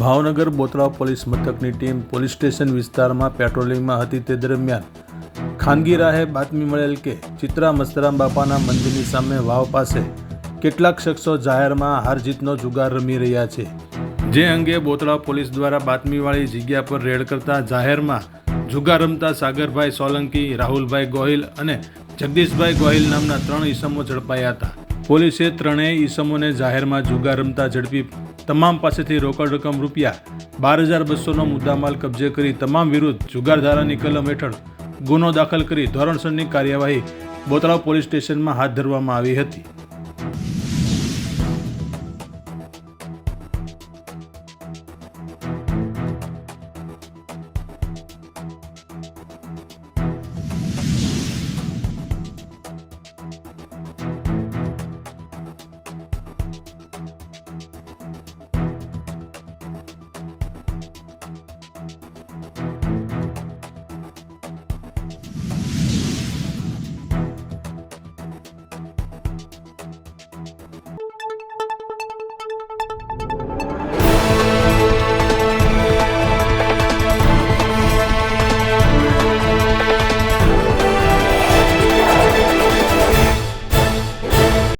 Bhavnagar Bortalav police મથકની team police station વિસ્તારમાં પેટ્રોલિંગમાં હતી તે દરમિયાન ખાનગી રાહે બાતમી મળેલ કે ચિત્રા મસ્તરામ બાપાના મંદિરની સામે વાવ પાસે કેટલાક શખ્સો જાહેરમાં હારજીતનો જુગાર રમી રહ્યા છે. જે અંગે બોતળાવ પોલીસ દ્વારા બાતમીવાળી જગ્યા પર રેડ કરતા જાહેરમાં જુગાર રમતા સાગરભાઈ સોલંકી, રાહુલભાઈ ગોહિલ અને જગદીશભાઈ ગોહિલ નામના ત્રણ ઈસમો ઝડપાયા હતા. પોલીસે ત્રણેય ઈસમોને જાહેરમાં જુગાર રમતા ઝડપી તમામ પાસેથી રોકડ રકમ રૂપિયા બાર હજાર બસોનો મુદ્દામાલ કબજે કરી તમામ વિરુદ્ધ જુગારધારાની કલમ હેઠળ ગુનો દાખલ કરી ધોરણસરની કાર્યવાહી બોતળાવ પોલીસ સ્ટેશનમાં હાથ ધરવામાં આવી હતી.